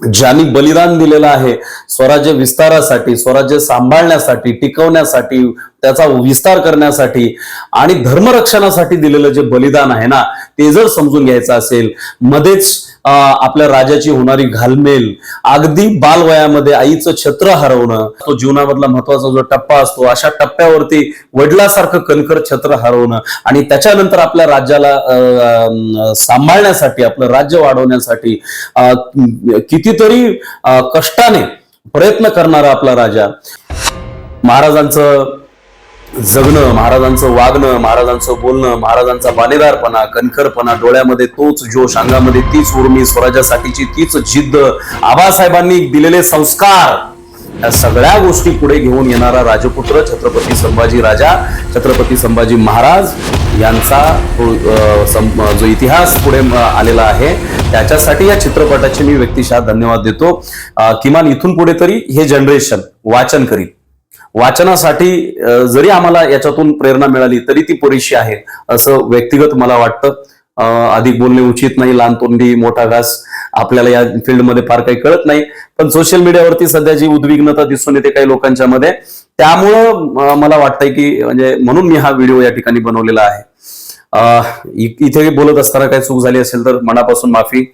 ज्यांनी बलिदान दिलेलं आहे स्वराज्य विस्तारासाठी स्वराज्य सांभाळण्यासाठी टिकवण्यासाठी त्याचा विस्तार करण्यासाठी आणि धर्मरक्षणासाठी दिलेलं जे बलिदान आहे ना ते जर समजून घ्यायचं असेल मध्येच आपल्या राजाची होणारी घालमेल अगदी बालवयामध्ये आईचं छत्र हरवणं तो जीवनामधला महत्त्वाचा जो टप्पा असतो अशा टप्प्यावरती वडिलासारखं कणखर छत्र हरवणं आणि त्याच्यानंतर आपल्या राज्याला अं, सांभाळण्यासाठी आपलं राज्य वाढवण्यासाठी कितीतरी कष्टाने प्रयत्न करणारा आपला राजा. महाराजांचं जगणं महाराजांचं वागणं महाराजांचं बोलणं महाराजांचा बाणेदारपणा कणखरपणा डोळ्यामध्ये तोच जोश अंगामध्ये तीच उर्मी स्वराज्यासाठीची तीच जिद्द. आबासाहेबांनी दिलेले संस्कार या सगळ्या गोष्टी पुढे घेऊन येणारा राजपुत्र छत्रपती संभाजी राजा छत्रपती संभाजी महाराज यांचा सं- जो इतिहास पुढे आलेला आहे त्याच्यासाठी या चित्रपटाचे मी व्यक्तिशः धन्यवाद देतो. किमान इथून पुढे तरी हे जनरेशन वाचन करील वाचनासाठी जरी आम्हाला याच्यातून प्रेरणा मिळाली तरी ती पुरेशी आहे असं व्यक्तिगत मला वाटतं. अधिक बोलणे उचित नाही लहान तोंडी मोठा घास आपल्याला या फील्डमध्ये फार काही कळत नाही. पण सोशल मीडियावरती सध्या जी उद्विग्नता दिसून येते काही लोकांच्या मध्ये त्यामुळं मला वाटतंय की म्हणजे म्हणून मी हा व्हिडिओ या ठिकाणी बनवलेला आहे. इथे बोलत असताना काही चूक झाली असेल तर मनापासून माफी.